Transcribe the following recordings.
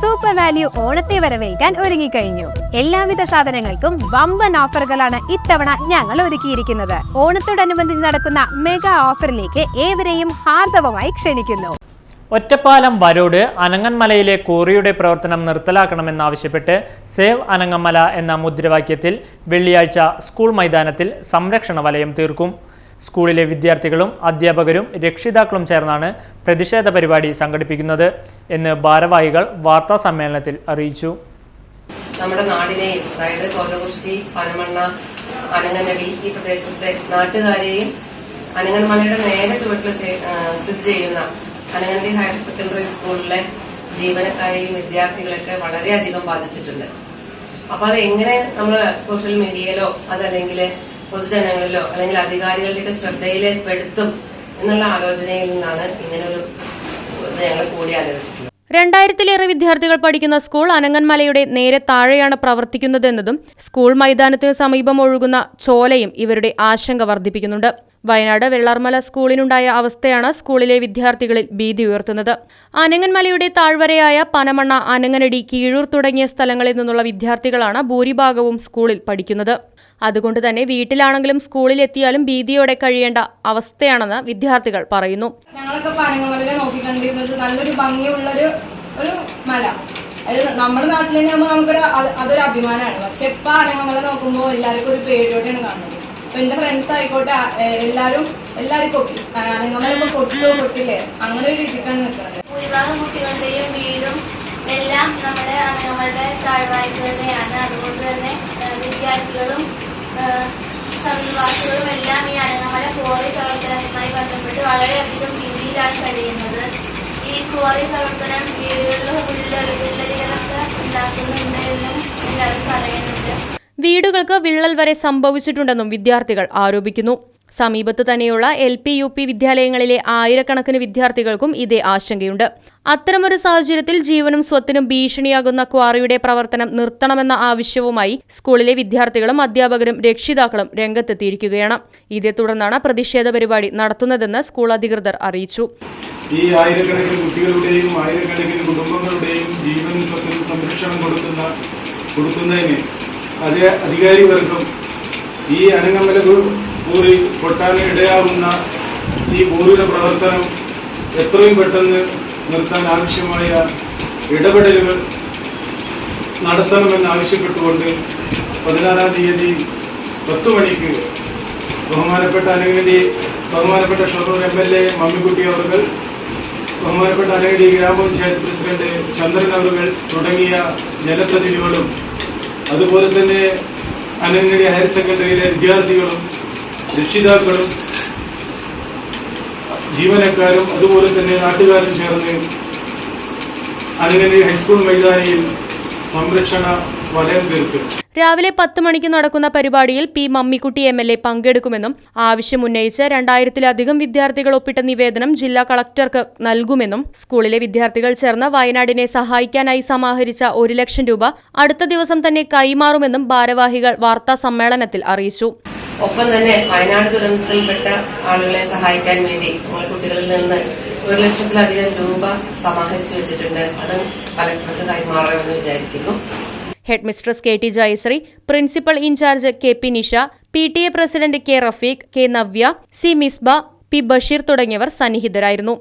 Super value ഓണത്തെ വരവേൽക്കാൻ ഒരുങ്ങിക്കഴിഞ്ഞു. എല്ലാവിധ സാധനങ്ങൾക്കും വമ്പൻ ഓഫറുകളാണ് ഇത്തവണ ഞങ്ങൾ ഒരുക്കിയിരിക്കുന്നത്. ഓണത്തോടനുബന്ധിച്ച് നടക്കുന്ന മെഗാ ഓഫറിലേക്ക് ഏവരെയും ഹാർദവമായി ക്ഷണിക്കുന്നു. ഒറ്റപ്പാലം വരോട് അനങ്ങന്മലയിലെ കോറിയുടെ പ്രവർത്തനം നിർത്തലാക്കണമെന്നാവശ്യപ്പെട്ട് സേവ് അനങ്ങമല എന്ന മുദ്രാവാക്യത്തിൽ വെള്ളിയാഴ്ച സ്കൂൾ മൈതാനത്തിൽ സംരക്ഷണ വലയം തീർക്കും. സ്കൂളിലെ വിദ്യാർത്ഥികളും അധ്യാപകരും രക്ഷിതാക്കളും ചേർന്നാണ് പ്രതിഷേധ പരിപാടി സംഘടിപ്പിക്കുന്നത് എന്ന് ഭാരവാഹികൾ വാർത്താ സമ്മേളനത്തിൽ അറിയിച്ചു. നമ്മുടെ നാടിനെയും അതായത് കോതകുർശി പനമണ്ണ അനങ്ങനടി ഈ പ്രദേശത്തെ നാട്ടുകാരെയും അനങ്ങൻമലയുടെ നേരെ ചുവട്ടിൽ സ്ഥിതി ചെയ്യുന്ന അനങ്ങനടി ഹയർ സെക്കൻഡറി സ്കൂളിലെ ജീവനക്കാരെയും വിദ്യാർത്ഥികളെയൊക്കെ വളരെയധികം ബാധിച്ചിട്ടുണ്ട്. അപ്പൊ അത് എങ്ങനെ നമ്മൾ സോഷ്യൽ മീഡിയയിലോ അതല്ലെങ്കിൽ പൊതുജനങ്ങളിലോ അല്ലെങ്കിൽ അധികാരികളുടെയൊക്കെ ശ്രദ്ധയിലെ പെടുത്തും എന്നുള്ള ആലോചനയിൽ നിന്നാണ് ഇങ്ങനൊരു ഞങ്ങൾ കൂടി ആലോചിച്ചിട്ടുള്ളത്. രണ്ടായിരത്തിലേറെ വിദ്യാർത്ഥികൾ പഠിക്കുന്ന സ്കൂൾ അനങ്ങന്മലയുടെ നേരെ താഴെയാണ് പ്രവർത്തിക്കുന്നതെന്നതും സ്കൂൾ മൈതാനത്തിന് സമീപം ഒഴുകുന്ന ചോലയും ഇവരുടെ ആശങ്ക വർദ്ധിപ്പിക്കുന്നുണ്ട്. വയനാട് വെള്ളാർമല സ്കൂളിനുണ്ടായ അവസ്ഥയാണ് സ്കൂളിലെ വിദ്യാർത്ഥികളിൽ ഭീതി ഉയർത്തുന്നത്. അനങ്ങൻമലയുടെ താഴ്വരയായ പനമണ്ണ അനങ്ങനടി കീഴൂർ തുടങ്ങിയ സ്ഥലങ്ങളിൽ നിന്നുള്ള വിദ്യാർത്ഥികളാണ് ഭൂരിഭാഗവും സ്കൂളിൽ പഠിക്കുന്നത്. അതുകൊണ്ട് തന്നെ വീട്ടിലാണെങ്കിലും സ്കൂളിൽ എത്തിയാലും ഭീതിയോടെ കഴിയേണ്ട അവസ്ഥയാണെന്ന് വിദ്യാർത്ഥികൾ പറയുന്നു. ഞങ്ങളൊക്കെ നല്ലൊരു ഒരു മല. അത് നമ്മുടെ നാട്ടിൽ തന്നെ നമുക്കൊരു അതൊരു അഭിമാനമാണ്. പക്ഷെ ഇപ്പൊ അനങ്ങമല നോക്കുമ്പോൾ എല്ലാവർക്കും ഒരു പേടിയോടെയാണ് കാണുന്നത്. ഇപ്പൊ എന്റെ ഫ്രണ്ട്സ് ആയിക്കോട്ടെ എല്ലാരും എല്ലാരും കൊട്ടി പൊട്ടിലോ പൊട്ടില്ലേ? അങ്ങനെ ഒരു രീതിക്കാണ് നിൽക്കുന്നത്. ഭൂരിഭാഗം കുട്ടികളുടെയും വീടും എല്ലാം നമ്മുടെ നമ്മുടെ താഴ്വാരത്ത് തന്നെയാണ്. അതുകൊണ്ട് തന്നെ വിദ്യാർത്ഥികളും സമീപവാസികളും എല്ലാം ഈ അനങ്ങമല കോറി പ്രവർത്തനവുമായി ബന്ധപ്പെട്ട് വളരെയധികം രീതിയിലാണ് കഴിയുന്നത്. ഈ കോറി പ്രവർത്തനം വീടുകളിലും വിള്ളലുകളൊക്കെ ഉണ്ടാക്കുന്നുണ്ട്. വീടുകൾക്ക് വിള്ളൽ വരെ സംഭവിച്ചിട്ടുണ്ടെന്നും വിദ്യാർത്ഥികൾ ആരോപിക്കുന്നു. സമീപത്ത് തന്നെയുള്ള എൽ പി യു പി വിദ്യാലയങ്ങളിലെ ആയിരക്കണക്കിന് വിദ്യാർത്ഥികൾക്കും ഇതേ ആശങ്കയുണ്ട്. അത്തരമൊരു സാഹചര്യത്തിൽ ജീവനും സ്വത്തിനും ഭീഷണിയാകുന്ന ക്വാറിയുടെ പ്രവർത്തനം നിർത്തണമെന്ന ആവശ്യവുമായി സ്കൂളിലെ വിദ്യാർത്ഥികളും അധ്യാപകരും രക്ഷിതാക്കളും രംഗത്തെത്തിയിരിക്കുകയാണ്. ഇതേ തുടർന്നാണ് പ്രതിഷേധ പരിപാടി നടത്തുന്നതെന്ന് സ്കൂൾ അധികൃതർ അറിയിച്ചു. ഈ ആയിരക്കണക്കിന് കുട്ടികളുടെയും ആയിരക്കണക്കിന് കുടുംബങ്ങളുടെയും ജീവനും സ്വത്തിനും സംരക്ഷണം കൊടുക്കുന്ന കൊടുക്കുന്നതിന് അതേ അധികാരി വർഗം ഈ അനങ്ങമല കൂ- കൂറി പൊട്ടാൻ ഇടയാവുന്ന ഈ കൂറിയുടെ പ്രവർത്തനം എത്രയും പെട്ടെന്ന് നിർത്താൻ ആവശ്യമായ ഇടപെടലുകൾ നടത്തണമെന്ന് ആവശ്യപ്പെട്ടുകൊണ്ട് പതിനാറാം തീയതി പത്തു മണിക്ക് ബഹുമാനപ്പെട്ട അനങ്ങടി ബഹുമാനപ്പെട്ട Shoranur M L A Mammikutty അവർ ബഹുമാനപ്പെട്ട അനങ്ങടി ഗ്രാമപഞ്ചായത്ത് പ്രസിഡന്റ് ചന്ദ്രൻ അവർകൾ തുടങ്ങിയ ജനപ്രതിനിധികളും അതുപോലെ തന്നെ അനങ്ങടി ഹയർ സെക്കൻഡറിയിലെ വിദ്യാർത്ഥികളും രക്ഷിതാക്കളും ജീവനക്കാരും അതുപോലെ തന്നെ നാട്ടുകാരും ചേർന്ന് അനങ്ങടി ഹൈസ്കൂൾ മൈതാനിയിൽ സംരക്ഷണ വലയം തീർക്കും. രാവിലെ പത്ത് മണിക്ക് നടക്കുന്ന പരിപാടിയിൽ P Mammikutty M L A പങ്കെടുക്കുമെന്നും ആവശ്യമുന്നയിച്ച് രണ്ടായിരത്തിലധികം വിദ്യാർത്ഥികൾ ഒപ്പിട്ട നിവേദനം ജില്ലാ കളക്ടർക്ക് നൽകുമെന്നും സ്കൂളിലെ വിദ്യാർത്ഥികൾ ചേർന്ന് വയനാടിനെ സഹായിക്കാനായി സമാഹരിച്ച ഒരു ലക്ഷം രൂപ അടുത്ത ദിവസം തന്നെ കൈമാറുമെന്നും ഭാരവാഹികൾ വാർത്താ സമ്മേളനത്തിൽ അറിയിച്ചു. ഒപ്പം തന്നെ വയനാട് ദുരന്തത്തിൽപ്പെട്ട ആളുകളെ സഹായിക്കാൻ വേണ്ടി നമ്മൾ കുട്ടികളിൽ നിന്ന് ഒരു ലക്ഷത്തിലധികം രൂപ സമാഹരിച്ചു വെച്ചിട്ടുണ്ട്. അത് കലക്ടർക്ക് കൈമാറണമെന്ന് വിചാരിക്കുന്നു. Head mistress K T Jayasree principal in charge K P Nisha P T A president K Rafeeq K Navya C Misba P Basheer തുടങ്ങിയവർ സന്നിഹിതരായിരുന്നു.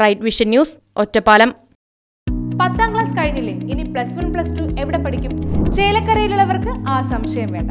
Right vision news Ottapalam. പത്താം ക്ലാസ് കഴിഞ്ഞില്ലേ? ഇനി പ്ലസ് വൺ പ്ലസ് ടു എവിടെ പഠിക്കും? ചേലക്കരയിലുള്ളവർക്ക് ആ സംശയം വേണ്ട.